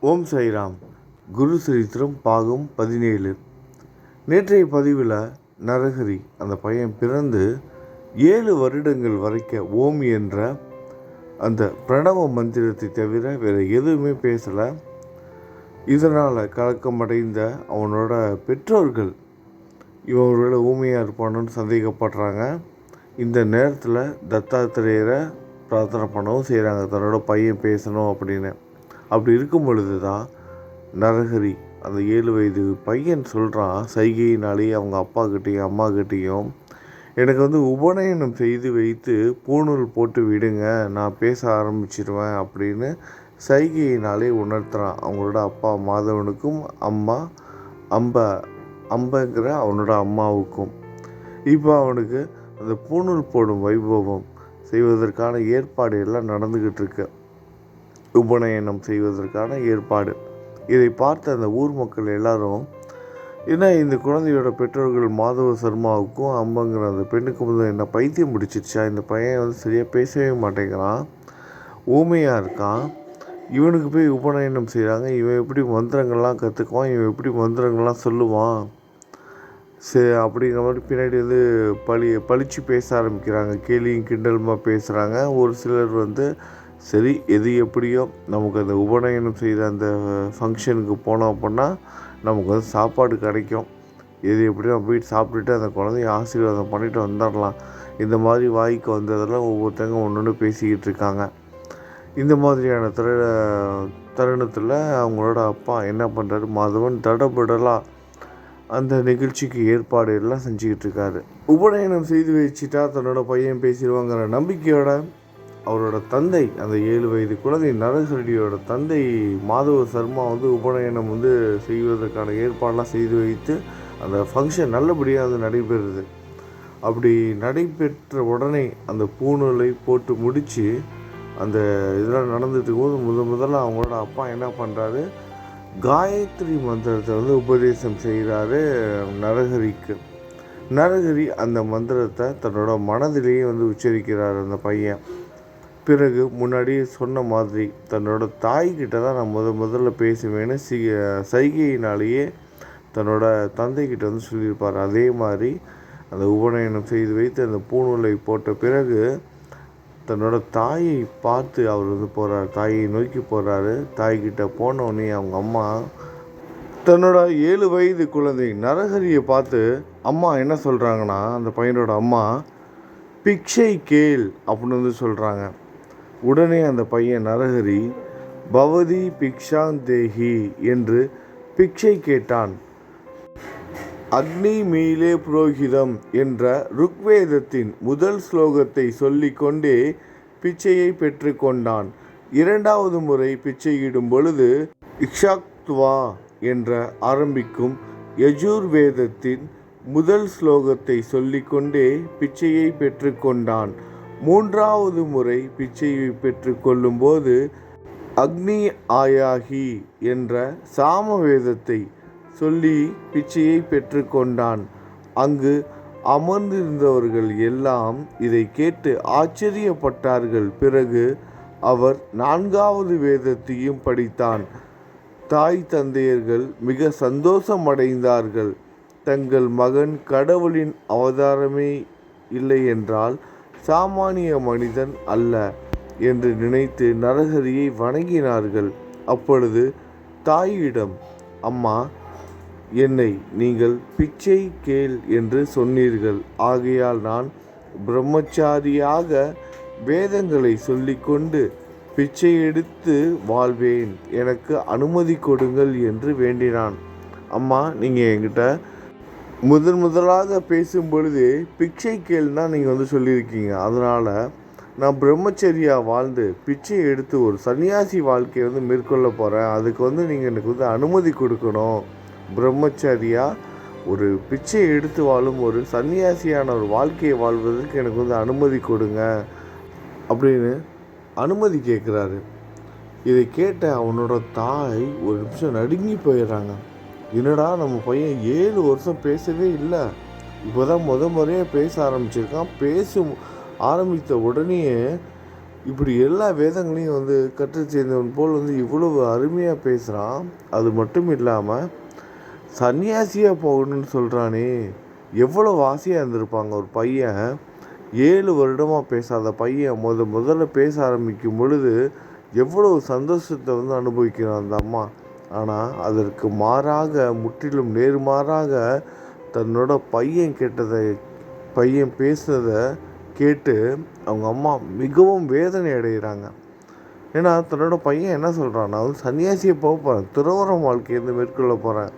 ஓம் சைராம் குரு சரித்திரம் பாகம் பதினேழு. நேற்றைய பதிவில் நரகரி அந்த பையன் பிறந்து ஏழு வருடங்கள் வரைக்க ஓம் என்ற அந்த பிரணவ மந்திரத்தை தவிர வேறு எதுவுமே பேசலை. இதனால் கலக்கமடைந்த அவனோட பெற்றோர்கள் இவங்களோட ஊமையாக இருப்பானுன்னு சந்தேகப்படுறாங்க. இந்த நேரத்தில் தத்தாத்திரேயரை பிரார்த்தனை பண்ணவும் செய்கிறாங்க தன்னோட பையன் பேசணும் அப்படின்னு. அப்படி இருக்கும் பொழுது தான் நரஹரி அந்த ஏழு வயது பையன் சொல்கிறான் சைகையினாலே அவங்க அப்பாக்கிட்டேயும் அம்மாக்கிட்டேயும் எனக்கு வந்து உபநயனம் செய்து வைத்து பூணூல் போட்டு விடுங்க நான் பேச ஆரம்பிச்சிடுவேன் அப்படின்னு சைகையினாலே உணர்த்துறான். அவங்களோட அப்பா மாதவனுக்கும் அம்மா அம்ப அம்பங்கிற அவனோட அம்மாவுக்கும். இப்போ அவனுக்கு அந்த பூணூல் போடும் வைபவம் செய்வதற்கான ஏற்பாடு எல்லாம் நடந்துக்கிட்டு இருக்கு. உபநயனம் செய்வதற்கான ஏற்பாடு. இதை பார்த்த அந்த ஊர் மக்கள் எல்லாரும் ஏன்னா இந்த குழந்தையோட பெற்றோர்கள் மாதவ சர்மாவுக்கும் அம்மங்கிற அந்த பெண்ணுக்கும் வந்து என்ன பைத்தியம் பிடிச்சிருச்சா? இந்த பையன் வந்து சரியாக பேசவே மாட்டேங்கிறான். ஊமையாக இருக்கான். இவனுக்கு போய் உபநயனம் செய்கிறாங்க இவன் எப்படி மந்திரங்கள்லாம் கற்றுக்குவான் இவன் எப்படி மந்திரங்கள்லாம் சொல்லுவான்? சரி அப்படிங்கிற மாதிரி பின்னாடி வந்து பழி பழிச்சு பேச ஆரம்பிக்கிறாங்க. கேலியும் கிண்டலுமாக பேசுகிறாங்க ஒரு சிலர் வந்து சரி எது எப்படியோ நமக்கு அந்த உபநயனம் செய்த அந்த ஃபங்க்ஷனுக்கு போனோம் அப்படின்னா நமக்கு வந்து சாப்பாடு கிடைக்கும். எது எப்படியோ நம்ம போயிட்டு சாப்பிட்டுட்டு அந்த குழந்தைய ஆசீர்வாதம் பண்ணிட்டு வந்துடலாம். இந்த மாதிரி வாய்க்கு வந்ததெல்லாம் ஒவ்வொருத்தங்க ஒன்று ஒன்று பேசிக்கிட்டு இருக்காங்க. இந்த மாதிரியான தரு தருணத்தில் அவங்களோட அப்பா என்ன பண்ணுறாரு மாதவன் தடபடலாக அந்த நிகழ்ச்சிக்கு ஏற்பாடு எல்லாம் செஞ்சுக்கிட்டு இருக்காரு. உபநயனம் செய்து வச்சுட்டா தன்னோட பையன் பேசிடுவாங்கிற நம்பிக்கையோட அவரோட தந்தை அந்த ஏழு வயது குழந்தை நரசடியோட தந்தை மாதவ சர்மா வந்து உபநயனம் வந்து செய்வதற்கான ஏற்பாடெலாம் செய்து வைத்து அந்த ஃபங்க்ஷன் நல்லபடியாக அது நடைபெறுது. அப்படி நடைபெற்ற உடனே அந்த பூணூலை போட்டு முடித்து அந்த இதெல்லாம் நடந்துட்டு போது முத முதல்ல அவங்களோட அப்பா என்ன பண்ணுறாரு காயத்ரி மந்திரத்தை வந்து உபதேசம் செய்கிறாரு நரஹரிக்கு நரஹரி அந்த மந்திரத்தை தன்னோட மனதிலேயே வந்து உச்சரிக்கிறார் அந்த பையன். பிறகு முன்னாடி சொன்ன மாதிரி தன்னோட தாய்கிட்ட தான் நான் முத முதல்ல பேசுவேன்னு சி சைகையினாலேயே தன்னோட தந்தைக்கிட்ட வந்து சொல்லியிருப்பார். அதே மாதிரி அந்த உபநயனம் செய்து வைத்து அந்த பூணூலை போட்ட பிறகு தன்னோட தாயை பார்த்து அவர் வந்து போகிறார் தாயை நோக்கி போகிறாரு தாய்கிட்ட போனோடனே அவங்க அம்மா தன்னோட ஏழு வயது குழந்தை நரஹரியை பார்த்து அம்மா என்ன சொல்கிறாங்கன்னா அந்த பையனோட அம்மா பிக்ஷை கேள் அப்படின்னு வந்து சொல்கிறாங்க உடனே அந்த பையன் நரஹரி பவதி பிக்ஷாந்தேகி என்று பிக்ஷை கேட்டான். அக்னி மீலே புரோகிதம் என்ற ருக்வேதத்தின் முதல் ஸ்லோகத்தை சொல்லிக்கொண்டே பிச்சையை பெற்றுக்கொண்டான் இரண்டாவது முறை பிச்சையிடும் பொழுது இக்ஷாக்துவா என்ற ஆரம்பிக்கும் யஜுர்வேதத்தின் முதல் ஸ்லோகத்தை சொல்லிக்கொண்டே பிச்சையை பெற்றுக்கொண்டான் மூன்றாவது முறை பிச்சையை பெற்றுக்கொள்ளும்போது அக்னி ஆயாகி என்ற சாமவேதத்தை சொல்லி பிச்சையை பெற்றுக்கொண்டான் அங்கு அமர்ந்திருந்தவர்கள் எல்லாம் இதை கேட்டு ஆச்சரியப்பட்டார்கள். பிறகு அவர் நான்காவது வேதத்தையும் படித்தான். தாய் தந்தையர்கள் மிக சந்தோஷமடைந்தார்கள். தங்கள் மகன் கடவுளின் அவதாரமே இல்லை என்றால் சாமானிய மனிதன் அல்ல என்று நினைத்து நரஹரியை வணங்கினார்கள். அப்பொழுது தாயிடம் அம்மா என்னை நீங்கள் பிச்சை கேள் என்று சொன்னீர்கள். ஆகையால் நான் பிரம்மச்சாரியாக வேதங்களை சொல்லிக்கொண்டு பிச்சை எடுத்து வாழ்வேன். எனக்கு அனுமதி கொடுங்கள் என்று வேண்டினான். அம்மா நீங்கள் என்கிட்ட முதன் முதலாக பேசும் பொழுது பிச்சை கேள்னா நீங்கள் வந்து சொல்லியிருக்கீங்க. அதனால் நான் பிரம்மச்சரியா வாழ்ந்து பிச்சை எடுத்து ஒரு சன்னியாசி வாழ்க்கையை வந்து மேற்கொள்ள போகிறேன் அதுக்கு வந்து நீங்கள் எனக்கு வந்து அனுமதி கொடுக்கணும். பிரம்மச்சரியா ஒரு பிச்சை எடுத்து வாழும் ஒரு சன்னியாசியான ஒரு வாழ்க்கையை வாழ்வதற்கு எனக்கு வந்து அனுமதி கொடுங்க அப்படின்னு அனுமதி கேட்குறாரு. இதை கேட்ட அவனோட தாய் ஒரு நிமிஷம் நடுங்கி போயிடுறாங்க. என்னடா நம்ம பையன் ஏழு வருஷம் பேசவே இல்லை. இப்போ தான் முத முறையாக பேச ஆரம்பிச்சிருக்கான். பேசும் ஆரம்பித்த உடனேயே இப்படி எல்லா வேதங்களையும் வந்து கற்று சேர்ந்தவன் போல் வந்து இவ்வளவு அருமையாக பேசுகிறான் அது மட்டும் இல்லாமல் சன்னியாசியாக போகணும்னு சொல்கிறானே எவ்வளோ ஆசையாக இருந்திருப்பாங்க ஒரு பையன். ஏழு வருடமாக பேசாத பையன் முத முதல்ல பேச ஆரம்பிக்கும் பொழுது எவ்வளவு சந்தோஷத்தை வந்து அனுபவிக்கிறான் அந்த அம்மா. ஆனால் அதற்கு மாறாக முற்றிலும் நேர்மாறாக தன்னோட பையன் கேட்டதை பையன் பேசுனதை கேட்டு அவங்க அம்மா மிகவும் வேதனை அடைகிறாங்க ஏன்னா தன்னோட பையன் என்ன சொல்கிறான் நான் வந்து சன்னியாசியை போக போகிறேன் துறவரம் வாழ்க்கையிலேருந்து மேற்கொள்ள போகிறேன்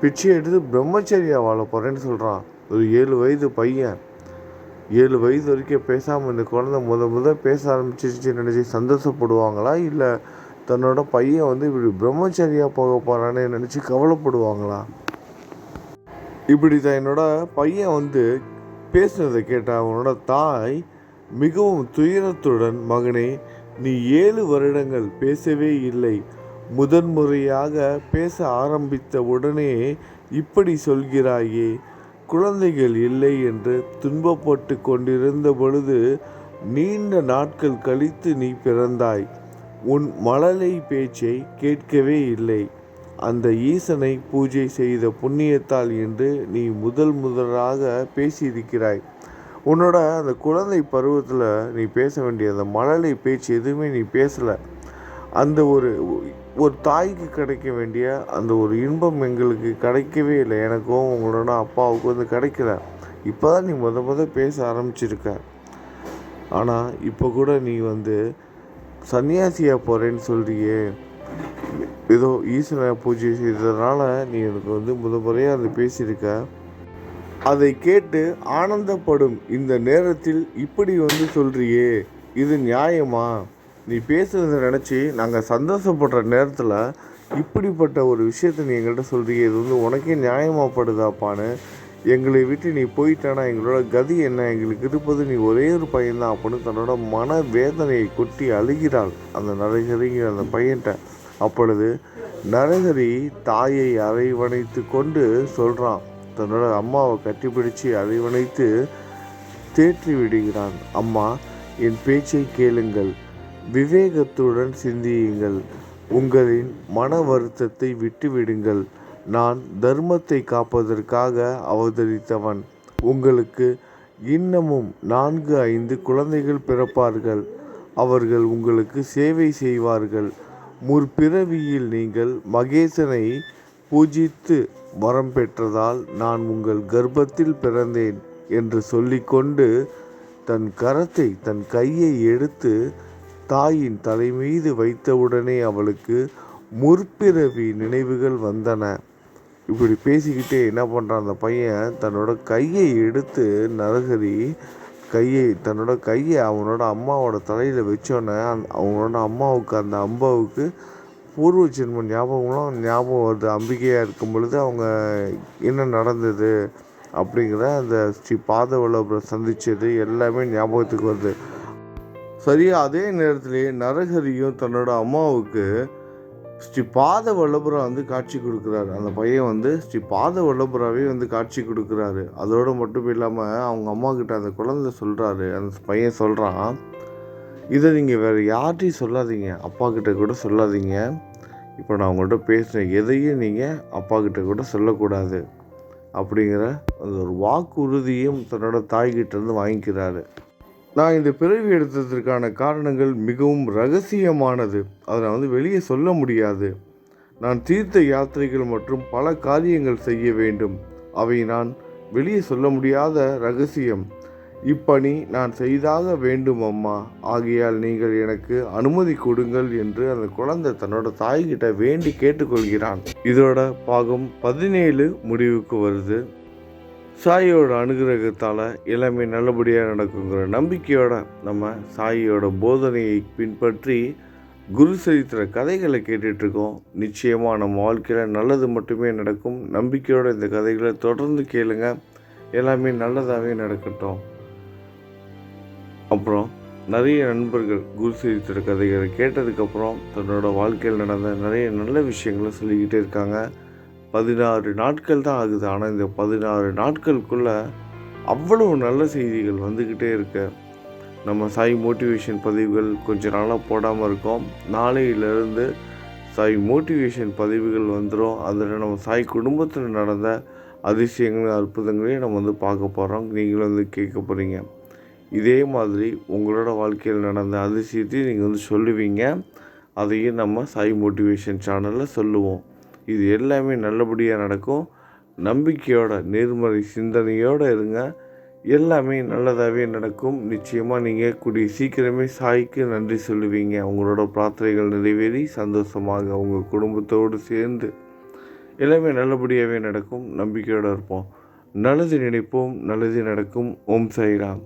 பிச்சை எடுத்து பிரம்மச்சரியா வாழ போகிறேன்னு சொல்கிறான் ஒரு ஏழு வயது பையன். ஏழு வயது வரைக்கும் பேசாமல் இந்த குழந்தை முத முத பேச ஆரம்பிச்சிருச்சு நினச்சி சந்தோஷப்படுவாங்களா? இல்லை தன்னோட பையன் வந்து இப்படி பிரம்மச்சரியாக போக போகிறான்னு நினச்சி கவலைப்படுவாங்களா? இப்படி தான் என்னோட பையன் வந்து பேசுனதை கேட்ட அவனோட தாய் மிகவும் துயரத்துடன் மகனே நீ ஏழு வருடங்கள் பேசவே இல்லை. முதன்முறையாக பேச ஆரம்பித்த உடனே இப்படி சொல்கிறாயே. குழந்தைகள் இல்லை என்று துன்பப்பட்டு கொண்டிருந்த பொழுது நீண்ட நாட்கள் கழித்து நீ பிறந்தாய். உன் மழலை பேச்சை கேட்கவே இல்லை. அந்த ஈசனை பூஜை செய்த புண்ணியத்தால் என்று நீ முதல் முதலாக பேசியிருக்கிறாய். உன்னோட அந்த குழந்தை பருவத்தில் நீ பேச வேண்டிய அந்த மழலை பேச்சு எதுவுமே நீ பேசலை. அந்த ஒரு ஒரு தாய்க்கு கிடைக்க வேண்டிய அந்த ஒரு இன்பம் எங்களுக்கு கிடைக்கவே இல்லை. எனக்கும் உங்களோட அப்பாவுக்கும் வந்து கிடைக்கல. இப்போ தான் நீ முத முத பேச ஆரம்பிச்சிருக்க. ஆனால் இப்போ கூட நீ வந்து சன்னியாசியாக போகிறேன்னு சொல்கிறியே ஏதோ ஈஸ்வரனை பூஜை செய்ததுனால நீ எனக்கு வந்து முத முறையாக அதை பேசியிருக்க. அதை கேட்டு ஆனந்தப்படும் இந்த நேரத்தில் இப்படி வந்து சொல்கிறியே இது நியாயமா? நீ பேசுறதை நினச்சி நாங்கள் சந்தோஷப்படுற நேரத்தில் இப்படிப்பட்ட ஒரு விஷயத்தை நீ எங்கள்கிட்ட சொல்கிறீங்க இது வந்து உனக்கே நியாயமாகப்படுதாப்பான்னு எங்களை விட்டு நீ போயிட்டானா? எங்களோட கதி என்ன? எங்களுக்கு இருப்பது நீ ஒரே ஒரு பையன்தான் அப்படின்னு தன்னோட மன வேதனையை கொட்டி அழுகிறாள் அந்த நரகரிங்கிற அந்த பையன்கிட்ட அப்பொழுது நரகரி தாயை அரைவணைத்து கொண்டு சொல்கிறான் தன்னோட அம்மாவை கட்டிப்பிடிச்சு அரைவணைத்து தேற்றி விடுகிறான். அம்மா என் பேச்சை கேளுங்கள். விவேகத்துடன் சிந்தியுங்கள். உங்களின் மன வருத்தத்தை விட்டுவிடுங்கள். நான் தர்மத்தை காப்பதற்காக அவதரித்தவன். உங்களுக்கு இன்னமும் நான்கு ஐந்து குழந்தைகள் பிறப்பார்கள். அவர்கள் உங்களுக்கு சேவை செய்வார்கள். முற்பிறவியில் நீங்கள் மகேசனை பூஜித்து வரம் பெற்றதால் நான் உங்கள் கர்ப்பத்தில் பிறந்தேன் என்று சொல்லிக்கொண்டு தன் கரத்தை தன் கையை எடுத்து தாயின் தலைமீது வைத்தவுடனே அவளுக்கு முற்பிறவி நினைவுகள் வந்தன. இப்படி பேசிக்கிட்டே என்ன பண்ணுறான் அந்த பையன்? தன்னோட கையை எடுத்து நரகரி கையை தன்னோட கையை அவனோட அம்மாவோட தலையில் வச்சோன்னே அந் அவனோட அம்மாவுக்கு அந்த அம்பாவுக்கு பூர்வ ஜென்ம ஞாபகம்லாம் ஞாபகம் வருது. அம்பிகையாக இருக்கும் பொழுது அவங்க என்ன நடந்தது அப்படிங்கிற அந்த ஸ்ரீ பாதவல்லபுரம் சந்தித்தது எல்லாமே ஞாபகத்துக்கு வருது. சரியாக அதே நேரத்திலேயே நரஹரியும் தன்னோட அம்மாவுக்கு ஸ்ரீ பாத வல்லபுரா வந்து காட்சி கொடுக்குறாரு. அந்த பையன் வந்து ஸ்ரீ பாத வல்லபுராவே வந்து காட்சி கொடுக்குறாரு. அதோடு மட்டும் இல்லாமல் அவங்க அம்மா கிட்ட அந்த குழந்தை சொல்கிறாரு அந்த பையன் சொல்கிறான் இதை நீங்கள் வேறு யார்கிட்டையும் சொல்லாதீங்க. அப்பா கிட்ட கூட சொல்லாதீங்க. இப்போ நான் அவங்கள்ட்ட பேசினேன் எதையும் நீங்கள் அப்பா கிட்ட கூட சொல்லக்கூடாது. அப்படிங்கிற அந்த ஒரு வாக்குறுதியும் தன்னோட தாய்கிட்டேருந்து வாங்கிக்கிறாரு. நான் இந்த பிறவி எடுத்ததற்கான காரணங்கள் மிகவும் ரகசியமானது. அதை நான் வந்து வெளியே சொல்ல முடியாது. நான் தீர்த்த யாத்திரைகள் மற்றும் பல காரியங்கள் செய்ய வேண்டும். அவை நான் வெளியே சொல்ல முடியாத ரகசியம். இப்பணி நான் செய்தாக வேண்டும் அம்மா. ஆகையால் நீங்கள் எனக்கு அனுமதி கொடுங்கள் என்று அந்த குழந்தை தன்னோட தாய்கிட்ட வேண்டி கேட்டுக்கொள்கிறான். இதோட பாகம் பதினேழு முடிவுக்கு வருது. சாயோட அனுகிரகத்தால் எல்லாமே நல்லபடியாக நடக்குங்கிற நம்பிக்கையோட நம்ம சாயோட போதனையை பின்பற்றி குரு சரித்திர கதைகளை கேட்டுட்ருக்கோம். நிச்சயமாக நம்ம வாழ்க்கையில் நல்லது மட்டுமே நடக்கும். நம்பிக்கையோட இந்த கதைகளை தொடர்ந்து கேளுங்க. எல்லாமே நல்லதாகவே நடக்கட்டும். அப்புறம் நிறைய நண்பர்கள் குரு சரித்திர கதைகளை கேட்டதுக்கப்புறம் தன்னோட வாழ்க்கையில் நடந்த நிறைய நல்ல விஷயங்களை சொல்லிக்கிட்டே இருக்காங்க. பதினாறு நாட்கள் தான் ஆகுது. ஆனால் இந்த பதினாறு நாட்களுக்குள்ளே அவ்வளவு நல்ல செய்திகள் வந்துக்கிட்டே இருக்க. நம்ம சாய் மோட்டிவேஷன் பதிவுகள் கொஞ்ச நாளாக போடாமல் இருக்கோம். நாளையிலேருந்து சாய் மோட்டிவேஷன் பதிவுகள் வந்துடும் அதில் நம்ம சாய் குடும்பத்தில் நடந்த அதிசயங்களும் அற்புதங்களையும் நம்ம வந்து பார்க்க போகிறோம் நீங்களும் வந்து கேட்க போகிறீங்க இதே மாதிரி உங்களோட வாழ்க்கையில் நடந்த அதிசயத்தையும் நீங்கள் வந்து சொல்லுவீங்க. அதையும் நம்ம சாய் மோட்டிவேஷன் சேனலில் சொல்லுவோம். இது எல்லாமே நல்லபடியாக நடக்கும். நம்பிக்கையோட நேர்மறை சிந்தனையோடு இருங்க. எல்லாமே நல்லதாகவே நடக்கும். நிச்சயமாக நீங்கள் கூடிய சீக்கிரமே சாய்க்கு நன்றி சொல்லுவீங்க. உங்களோட பிரார்த்தனைகள் நிறைவேறி சந்தோஷமாக உங்கள் குடும்பத்தோடு சேர்ந்து எல்லாமே நல்லபடியாகவே நடக்கும். நம்பிக்கையோடு இருப்போம். நல்லது நினைப்போம். நல்லது நடக்கும். ஓம் சாய்ராம்.